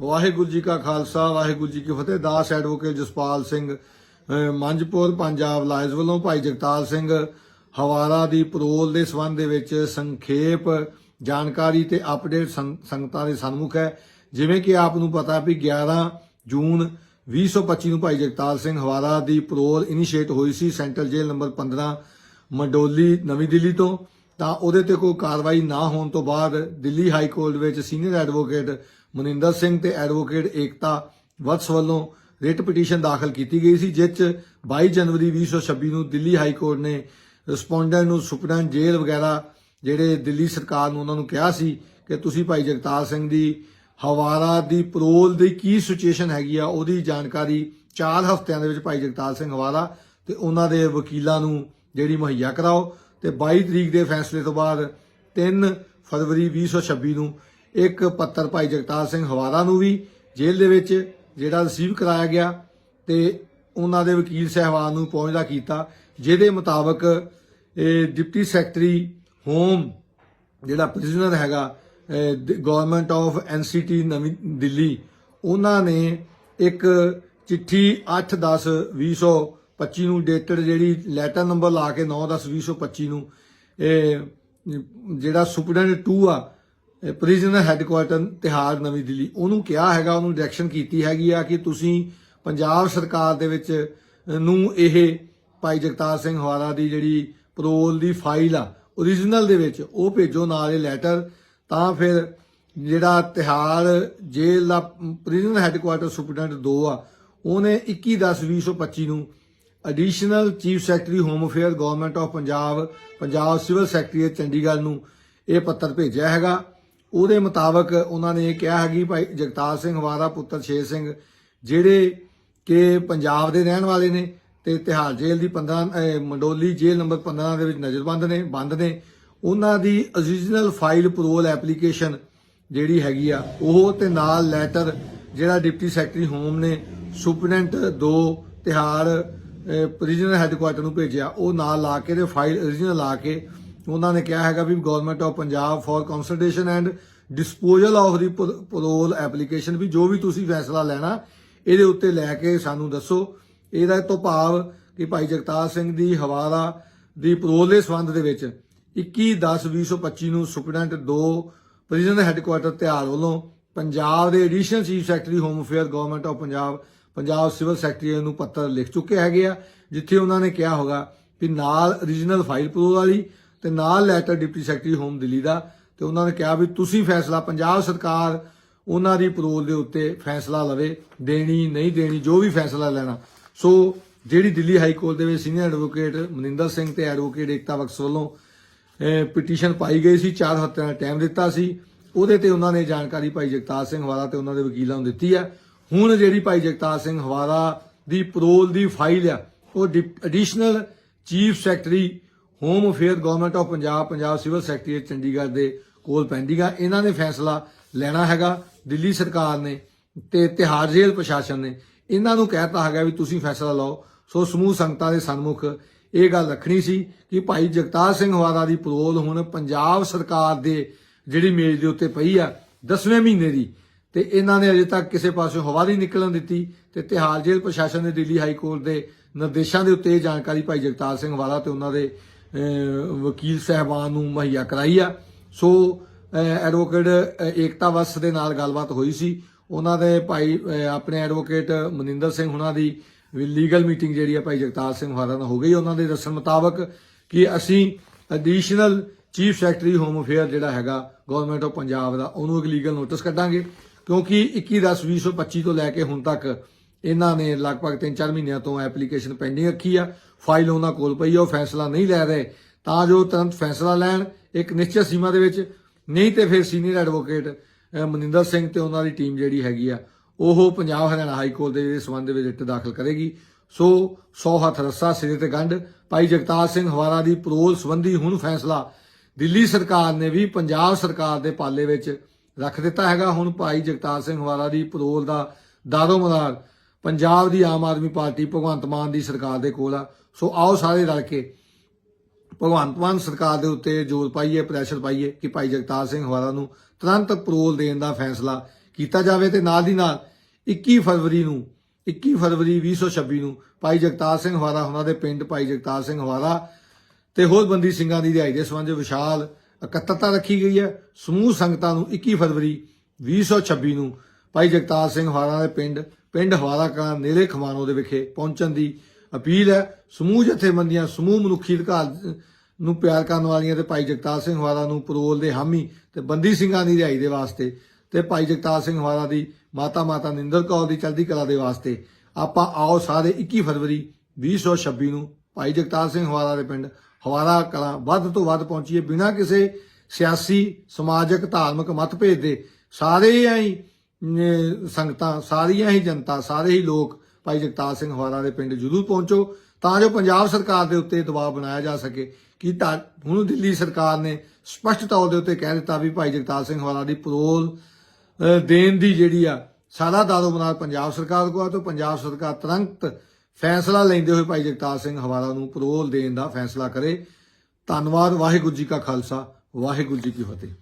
ਵਾਹਿਗੁਰੂ ਜੀ ਕਾ ਖਾਲਸਾ, ਵਾਹਿਗੁਰੂ ਜੀ ਕੀ ਫਤਿਹ। ਦਾਸ ਐਡਵੋਕੇਟ ਜਸਪਾਲ ਸਿੰਘ ਮੰਝਪੁਰ, ਪੰਜਾਬ ਲਾਇਜ਼ ਵੱਲੋਂ ਭਾਈ ਜਗਤਾਲ ਸਿੰਘ ਹਵਾਰਾ ਦੀ ਪਰੋਲ ਦੇ ਸਬੰਧ ਦੇ ਵਿੱਚ ਸੰਖੇਪ ਜਾਣਕਾਰੀ ਤੇ ਅਪਡੇਟ ਸੰਗਤਾਂ ਦੇ ਸਨਮੁਖ ਹੈ। ਜਿਵੇਂ ਕਿ ਆਪ ਨੂੰ ਪਤਾ ਵੀ 11 ਜੂਨ 2025 ਨੂੰ ਭਾਈ ਜਗਤਾਲ ਸਿੰਘ ਹਵਾਰਾ ਦੀ ਪਰੋਲ ਇਨੀਸ਼ੀਏਟ ਹੋਈ ਸੀ ਸੈਂਟਰਲ ਜੇਲ੍ਹ ਨੰਬਰ 15 ਮੰਡੋਲੀ, ਨਵੀਂ ਦਿੱਲੀ ਤੋਂ। ਤਾਂ ਉਹਦੇ ਤੇ ਕੋਈ ਕਾਰਵਾਈ ਨਾ ਹੋਣ ਤੋਂ ਬਾਅਦ ਦਿੱਲੀ ਹਾਈ ਕੋਰਟ ਵਿੱਚ ਸੀਨੀਅਰ ਐਡਵੋਕੇਟ ਮਨਿੰਦਰ ਸਿੰਘ ਤੇ ਐਡਵੋਕੇਟ ਏਕਤਾ ਵਤਸ ਵੱਲੋਂ ਰਿਟ ਪਟੀਸ਼ਨ ਦਾਖਲ ਕੀਤੀ ਗਈ ਸੀ, ਜਿਸ 'ਚ 22 ਜਨਵਰੀ 2026 ਨੂੰ ਦਿੱਲੀ ਹਾਈ ਕੋਰਟ ਨੇ ਰਿਸਪੋਂਡੈਂਟ ਨੂੰ ਸੁਪਰਡੈਂਟ ਜੇਲ੍ਹ ਵਗੈਰਾ ਜਿਹੜੇ ਦਿੱਲੀ ਸਰਕਾਰ ਨੂੰ ਉਹਨਾਂ ਨੂੰ ਕਿਹਾ ਸੀ ਕਿ ਤੁਸੀਂ ਭਾਈ ਜਗਤਾਰ ਸਿੰਘ ਦੀ ਹਵਾਰਾ ਦੀ ਪਰੋਲ ਦੀ ਕੀ ਸਿਚੁਏਸ਼ਨ ਹੈਗੀ ਆ, ਉਹਦੀ ਜਾਣਕਾਰੀ 4 ਹਫ਼ਤਿਆਂ ਦੇ ਵਿੱਚ ਭਾਈ ਜਗਤਾਰ ਸਿੰਘ ਹਵਾਰਾ ਤੇ ਉਹਨਾਂ ਦੇ ਵਕੀਲਾਂ ਨੂੰ ਜਿਹੜੀ ਮੁਹੱਈਆ ਕਰਾਓ ਤੇ 22 ਤਰੀਕ ਦੇ ਫੈਸਲੇ ਤੋਂ ਬਾਅਦ 3 ਫਰਵਰੀ 2026 ਨੂੰ ਇੱਕ ਪੱਤਰ ਭਾਈ ਜਗਤਾਰ ਸਿੰਘ ਹਵਾਰਾ ਨੂੰ ਵੀ ਜੇਲ੍ਹ ਦੇ ਵਿੱਚ, ਜਿਹੜਾ ਰਿਸੀਵ ਕਰਾਇਆ ਗਿਆ ਤੇ ਉਹਨਾਂ ਦੇ ਵਕੀਲ ਸਹਿਬਾਨ ਨੂੰ ਪਹੁੰਚਦਾ ਕੀਤਾ, ਜਿਹਦੇ ਮੁਤਾਬਕ ਇਹ ਡਿਪਟੀ ਸੈਕਟਰੀ ਹੋਮ, ਜਿਹੜਾ ਪ੍ਰਿਜ਼ਨਰ ਹੈਗਾ ਗਵਰਨਮੈਂਟ ਆਫ ਐਨਸੀਟੀ ਨਵੀਂ ਦਿੱਲੀ, ਉਹਨਾਂ ਨੇ ਇੱਕ ਚਿੱਠੀ 8/10/2025 ਨੂੰ ਡੇਟਡ ਜਿਹੜੀ ਲੈਟਰ ਨੰਬਰ ਲਾ ਕੇ 9/10/2025 ਨੂੰ, ਇਹ ਜਿਹੜਾ ਸੁਪਰਡੈਂਟ 2 ਆ ਪ੍ਰਿਜ਼ਨਰ ਹੈੱਡਕੁਆਰਟਰ ਤਿਹਾੜ ਨਵੀਂ ਦਿੱਲੀ, ਉਹਨੂੰ ਕਿਹਾ ਹੈਗਾ, ਉਹਨੂੰ ਡਾਇਰੈਕਸ਼ਨ ਕੀਤੀ ਹੈਗੀ ਆ ਕਿ ਤੁਸੀਂ ਪੰਜਾਬ ਸਰਕਾਰ ਦੇ ਵਿੱਚ ਨੂੰ ਇਹ ਭਾਈ ਜਗਤਾਰ ਸਿੰਘ ਹਵਾਰਾ ਦੀ ਜਿਹੜੀ ਪਰੋਲ ਦੀ ਫਾਈਲ ਆ ਓਰੀਜਨਲ ਦੇ ਵਿੱਚ ਉਹ ਭੇਜੋ, ਨਾਲ ਇਹ ਲੈਟਰ ਤਾਂ ਫਿਰ ਜਿਹੜਾ ਤਿਹਾੜ ਜੇਲ੍ਹ ਦਾ ਪ੍ਰਿਜ਼ਨਰ ਹੈੱਡਕੁਆਰਟਰ ਸੁਪਰਡੈਂਟ 2 ਆ, ਉਹਨੇ 21/10/2025 ਨੂੰ additional chief secretary home affair government of Punjab Punjab civil secretariat Chandigarh ਨੂੰ ਇਹ ਪੱਤਰ ਭੇਜਿਆ ਹੈਗਾ। ਉਹਦੇ ਮੁਤਾਬਕ ਉਹਨਾਂ ਨੇ ਇਹ ਕਿਹਾ ਹੈ ਕਿ ਭਾਈ ਜਗਤਾਰ ਸਿੰਘ ਵਾਰਾ ਪੁੱਤਰ ਸ਼ੇਰ ਸਿੰਘ, ਜਿਹੜੇ ਕਿ ਪੰਜਾਬ ਦੇ ਰਹਿਣ ਵਾਲੇ ਨੇ ਤੇ ਤਿਹਾੜ ਜੇਲ੍ਹ ਦੀ 15 ਮੰਡੋਲੀ ਜੇਲ੍ਹ ਨੰਬਰ 15 ਦੇ ਵਿੱਚ ਨਜ਼ਰਬੰਦ ਨੇ, ਬੰਦ ਨੇ, ਉਹਨਾਂ ਦੀ origignal ਫਾਈਲ ਪਰੋਲ ਐਪਲੀਕੇਸ਼ਨ ਜਿਹੜੀ ਹੈਗੀ ਆ, ਉਹ ਤੇ ਨਾਲ ਲੈਟਰ ਜਿਹੜਾ ਡਿਪਟੀ ਸੈਕਟਰੀ ਹੋਮ ਨੇ ਸੁਪਰਡੈਂਟ 2 ਤਿਹਾੜ ਪ੍ਰਿਜ਼ਨਰ ਹੈੱਡਕੁਆਟਰ ਨੂੰ ਭੇਜਿਆ, ਉਹ ਨਾਲ ਲਾ ਕੇ ਤੇ ਫਾਈਲ origignal ਲਾ ਕੇ ਉਹਨਾਂ ਨੇ ਕਿਹਾ ਹੈਗਾ ਵੀ government of Punjab for consultation and disposal of the parole application ਵੀ ਜੋ ਵੀ ਤੁਸੀਂ ਫੈਸਲਾ ਲੈਣਾ, ਇਹਦੇ ਉੱਤੇ ਲੈ ਕੇ ਸਾਨੂੰ ਦੱਸੋ। ਇਹਦਾ ਤੋਂ ਭਾਵ ਕਿ ਭਾਈ ਜਗਤਾਰ ਸਿੰਘ ਦੀ ਹਵਾਲਾ ਦੀ ਪਰੋਲ ਦੇ ਸੰਬੰਧ ਦੇ ਵਿੱਚ 21/10/2025 ਨੂੰ ਸੁਪਰਡੈਂਟ 2 ਪ੍ਰਿਜ਼ਨਰ ਹੈੱਡਕੁਆਰਟਰ ਤਿਹਾੜ ਵੱਲੋਂ ਪੰਜਾਬ ਦੇ additional chief secretary home affair government of Punjab Punjab civil secretary ਨੂੰ ਪੱਤਰ ਲਿਖ ਚੁੱਕੇ ਹੈਗੇ ਆ, ਜਿੱਥੇ ਉਹਨਾਂ ਨੇ ਕਿਹਾ ਹੋਗਾ ਕਿ ਨਾਲ origignal ਫਾਈਲ ਪਰੋਲ ਵਾਲੀ ਤੇ ਨਾਲ letter deputy secretary home Delhi ਦਾ ਤੇ ਉਹਨਾਂ ਨੇ ਕਿਹਾ ਵੀ ਤੁਸੀਂ ਫੈਸਲਾ, ਪੰਜਾਬ ਸਰਕਾਰ ਉਹਨਾਂ ਦੀ ਪਰੋਲ ਦੇ ਉੱਤੇ ਫੈਸਲਾ ਲਵੇ, ਦੇਣੀ, ਨਹੀਂ ਦੇਣੀ, ਜੋ ਵੀ ਫੈਸਲਾ ਲੈਣਾ। ਸੋ ਜਿਹੜੀ ਦਿੱਲੀ ਹਾਈ ਕੋਰਟ ਦੇ ਵਿੱਚ ਸੀਨੀਅਰ ਐਡਵੋਕੇਟ ਮਨਿੰਦਰ ਸਿੰਘ ਤੇ ਐਡਵੋਕੇਟ ਏਕਤਾ ਬਖਸ਼ ਵੱਲੋਂ ਪਟੀਸ਼ਨ ਪਾਈ ਗਈ ਸੀ 4 ਹਫ਼ਤਿਆਂ ਦਾ ਟਾਈਮ ਦਿੱਤਾ ਸੀ। ਉਹਦੇ ਤੇ ਉਹਨਾਂ ਨੇ ਜਾਣਕਾਰੀ ਭਾਈ ਜਗਤਾਰ ਸਿੰਘ ਹਵਾਰਾ ਤੇ ਉਹਨਾਂ ਦੇ ਵਕੀਲਾਂ ਨੂੰ ਦਿੱਤੀ ਹੈ। ਹੁਣ ਜਿਹੜੀ ਭਾਈ ਜਗਤਾਰ ਸਿੰਘ ਹਵਾਰਾ ਦੀ ਪਰੋਲ ਦੀ ਫਾਈਲ ਆ, ਉਹ additional chief secretary home affair government of Punjab Punjab civil secretary Chandigarh ਦੇ ਕੋਲ ਪੈਂਦੀ ਆ ਇਹਨਾਂ ਨੇ ਫੈਸਲਾ ਲੈਣਾ ਹੈਗਾ। ਦਿੱਲੀ ਸਰਕਾਰ ਨੇ ਤੇ ਤਿਹਾੜ ਜੇਲ੍ਹ ਪ੍ਰਸ਼ਾਸਨ ਨੇ ਇਹਨਾਂ ਨੂੰ ਕਹਿਤਾ ਹੈਗਾ ਵੀ ਤੁਸੀਂ ਫੈਸਲਾ ਲਓ। ਸੋ ਸਮੂਹ ਸੰਗਤਾਂ ਦੇ ਸਨਮੁਖ ਇਹ ਗੱਲ ਰੱਖਣੀ ਸੀ ਕਿ ਭਾਈ ਜਗਤਾਰ ਸਿੰਘ ਹਵਾਲਾ ਦੀ ਪਰੋਲ ਹੁਣ ਪੰਜਾਬ ਸਰਕਾਰ ਦੇ ਜਿਹੜੀ ਮੇਜ਼ ਦੇ ਉੱਤੇ ਪਈ ਆ 10ਵੇਂ ਮਹੀਨੇ ਦੀ। ਤੇ ਇਹਨਾਂ ਨੇ ਅਜੇ ਤੱਕ ਕਿਸੇ ਪਾਸੋਂ ਹਵਾ ਨਹੀਂ ਨਿਕਲਣ ਦਿੱਤੀ। ਤੇ ਤਿਹਾੜ ਜੇਲ੍ਹ ਪ੍ਰਸ਼ਾਸਨ ਨੇ ਦਿੱਲੀ ਹਾਈ ਕੋਰਟ ਦੇ ਨਿਰਦੇਸ਼ਾਂ ਦੇ ਉੱਤੇ ਇਹ ਜਾਣਕਾਰੀ ਭਾਈ ਜਗਤਾਰ ਸਿੰਘ ਹਵਾਲਾ ਤੇ ਉਹਨਾਂ ਦੇ ਵਕੀਲ ਸਹਿਬਾਨ ਨੂੰ ਮੁਹੱਈਆ ਕਰਾਈ ਆ। ਸੋ ਐਡਵੋਕੇਟ ਏਕਤਾ ਵਸ ਦੇ ਨਾਲ ਗੱਲਬਾਤ ਹੋਈ ਸੀ। ਉਹਨਾਂ ਦੇ ਭਾਈ ਆਪਣੇ ਐਡਵੋਕੇਟ ਮਨਿੰਦਰ ਸਿੰਘ ਹੁਣਾਂ ਦੀ ਲੀਗਲ ਮੀਟਿੰਗ ਜਿਹੜੀ ਆ ਭਾਈ ਜਗਤਾਰ ਸਿੰਘ ਹਾਰਾ ਨਾਲ ਹੋ ਗਈ। ਉਹਨਾਂ ਦੇ ਦੱਸਣ ਮੁਤਾਬਕ ਕਿ ਅਸੀਂ additional chief secretary home affair ਜਿਹੜਾ ਹੈਗਾ ਗਵਰਨਮੈਂਟ ਆਫ ਪੰਜਾਬ ਦਾ, ਉਹਨੂੰ ਇੱਕ ਲੀਗਲ ਨੋਟਿਸ ਕੱਢਾਂਗੇ। ਕਿਉਂਕਿ 21/10/2025 ਤੋਂ ਲੈ ਕੇ ਹੁਣ ਤੱਕ ਇਹਨਾਂ ਨੇ ਲਗਭਗ 3-4 ਮਹੀਨਿਆਂ ਤੋਂ ਐਪਲੀਕੇਸ਼ਨ ਪੈਂਡਿੰਗ ਰੱਖੀ ਆ। ਫਾਈਲ ਉਹਨਾਂ ਕੋਲ ਪਈ ਆ, ਉਹ ਫੈਸਲਾ ਨਹੀਂ ਲੈ ਰਹੇ। ਤਾਂ ਜੋ ਤੁਰੰਤ ਫੈਸਲਾ ਲੈਣ, ਇੱਕ ਨਿਸ਼ਚਿਤ ਸੀਮਾ ਦੇ ਵਿੱਚ। ਨਹੀਂ ਤੇ ਫਿਰ ਸੀਨੀਅਰ ਐਡਵੋਕੇਟ ਮਨਿੰਦਰ ਸਿੰਘ ਤੇ ਉਹਨਾਂ ਦੀ ਟੀਮ ਜਿਹੜੀ ਹੈਗੀ ਆ, ਉਹ ਪੰਜਾਬ ਹਰਿਆਣਾ ਹਾਈ ਕੋਰਟ ਦੇ ਸੰਬੰਧ ਦੇ ਵਿੱਚ ਰਿਟ ਦਾਖਲ ਕਰੇਗੀ। ਸੋ 100 ਹੱਥ ਰੱਸਾ, ਸਿਰੇ ਤੇ ਗੰਢ। ਭਾਈ ਜਗਤਾਰ ਸਿੰਘ ਹਵਾਰਾ ਦੀ ਪਰੋਲ ਸੰਬੰਧੀ ਹੁਣ ਫੈਸਲਾ ਦਿੱਲੀ ਸਰਕਾਰ ਨੇ ਵੀ ਪੰਜਾਬ ਸਰਕਾਰ ਦੇ ਪਾਲੇ ਵਿੱਚ ਰੱਖ ਦਿੱਤਾ ਹੈਗਾ। ਹੁਣ ਭਾਈ ਜਗਤਾਰ ਸਿੰਘ ਹਵਾਰਾ ਦੀ ਪਰੋਲ ਦਾ ਦਾਰੋ ਮਦਾਰ ਪੰਜਾਬ ਦੀ ਆਮ ਆਦਮੀ ਪਾਰਟੀ ਭਗਵੰਤ ਮਾਨ ਦੀ ਸਰਕਾਰ ਦੇ ਕੋਲ ਆ। ਸੋ ਆਓ ਸਾਰੇ ਰਲ ਕੇ ਭਗਵੰਤ ਮਾਨ ਸਰਕਾਰ ਦੇ ਉੱਤੇ ਜ਼ੋਰ ਪਾਈਏ ਪ੍ਰੈਸ਼ਰ ਪਾਈਏ ਕਿ ਭਾਈ ਜਗਤਾਰ ਸਿੰਘ ਹਵਾਰਾ ਨੂੰ ਤੁਰੰਤ ਪਰੋਲ ਦੇਣ ਦਾ ਫੈਸਲਾ ਕੀਤਾ ਜਾਵੇ ਤੇ ਨਾਲ ਦੀ ਨਾਲ 21 ਫਰਵਰੀ ਨੂੰ 21 ਫਰਵਰੀ 2026 ਨੂੰ ਭਾਈ ਜਗਤਾਰ ਸਿੰਘ ਹਵਾਰਾ ਉਹਨਾਂ ਦੇ ਪਿੰਡ ਭਾਈ ਜਗਤਾਰ ਸਿੰਘ ਹਵਾਰਾ ਤੇ ਹੋਰ ਬੰਦੀ ਸਿੰਘਾਂ ਦੀ ਰਿਹਾਈ ਦੇ ਸੰਬੰਧ ਵਿਸ਼ਾਲ ਇਕੱਤਰਤਾ ਰੱਖੀ ਗਈ ਹੈ। ਸਮੂਹ ਸੰਗਤਾਂ ਨੂੰ 21 ਫਰਵਰੀ 2026 ਨੂੰ ਭਾਈ ਜਗਤਾਰ ਸਿੰਘ ਹਵਾਰਾ ਦੇ ਪਿੰਡ ਪਿੰਡ ਹਵਾਰਾ ਕਲਾਂ ਨੇੜੇ ਖਮਾਨੋ ਦੇ ਵਿਖੇ ਪਹੁੰਚਣ ਦੀ ਅਪੀਲ ਹੈ। ਸਮੂਹ ਜਥੇਬੰਦੀਆਂ, ਸਮੂਹ ਮਨੁੱਖੀ ਅਧਿਕਾਰ ਨੂੰ ਪਿਆਰ ਕਰਨ ਵਾਲੀਆਂ ਤੇ ਭਾਈ ਜਗਤਾਰ ਸਿੰਘ ਹਵਾਲਾ ਨੂੰ ਪਰੋਲ ਦੇ ਹਾਮੀ ਤੇ ਬੰਦੀ ਸਿੰਘਾਂ ਦੀ ਰਿਹਾਈ ਦੇ ਵਾਸਤੇ ਤੇ ਭਾਈ ਜਗਤਾਰ ਸਿੰਘ ਹਵਾਰਾ ਦੀ ਮਾਤਾ ਮਾਤਾ ਨਿੰਦਰ ਕੌਰ ਦੀ ਚਲਦੀ ਕਲਾ ਦੇ ਵਾਸਤੇ ਆਪਾਂ ਆਓ ਸਾਰੇ 21 ਫਰਵਰੀ 2026 ਨੂੰ ਭਾਈ ਜਗਤਾਰ ਸਿੰਘ ਹਵਾਰਾ ਦੇ ਪਿੰਡ ਹਵਾਰਾ ਕਲਾਂ ਵੱਧ ਤੋਂ ਵੱਧ ਪਹੁੰਚੀਏ। ਬਿਨਾਂ ਕਿਸੇ ਸਿਆਸੀ, ਸਮਾਜਿਕ, ਧਾਰਮਿਕ ਮਤਭੇਦ ਦੇ ਸਾਰੇ ਆਈ ਸੰਗਤਾਂ ਸਾਰੀਆਂ ਹੀ ਜਨਤਾ, ਸਾਰੇ ਹੀ ਲੋਕ ਭਾਈ ਜਗਤਾਰ ਸਿੰਘ ਹਵਾਰਾ ਦੇ ਪਿੰਡ ਜ਼ਰੂਰ ਪਹੁੰਚੋ ਤਾਂ ਜੋ ਪੰਜਾਬ ਸਰਕਾਰ ਦੇ ਉੱਤੇ ਦਬਾਅ ਬਣਾਇਆ ਜਾ ਸਕੇ ਕਿ ਤਾਂ ਹੁਣ ਦਿੱਲੀ ਸਰਕਾਰ ਨੇ ਸਪਸ਼ਟ ਤੌਰ ਦੇ ਉੱਤੇ ਕਹਿ ਦਿੱਤਾ ਵੀ ਭਾਈ ਜਗਤਾਰ ਸਿੰਘ ਹਵਾਰਾ ਦੀ ਪਰੋਲ ਦੇਣ ਦੀ ਜਿਹੜੀ ਆ, ਸਾਰਾ ਦਾਰੋਮਦਾਰ ਪੰਜਾਬ ਸਰਕਾਰ ਕੋਲ ਆ ਤੇ ਪੰਜਾਬ ਸਰਕਾਰ ਤੁਰੰਤ ਫੈਸਲਾ ਲੈਂਦੇ ਹੋਏ ਭਾਈ ਜਗਤਾਰ ਸਿੰਘ ਹਵਾਰਾ ਨੂੰ ਪਰੋਲ ਦੇਣ ਦਾ ਫੈਸਲਾ ਕਰੇ। ਧੰਨਵਾਦ, ਵਾਹਿਗੁਰੂ ਜੀ ਕਾ ਖਾਲਸਾ, ਵਾਹਿਗੁਰੂ ਜੀ ਕੀ ਫਤਿਹ।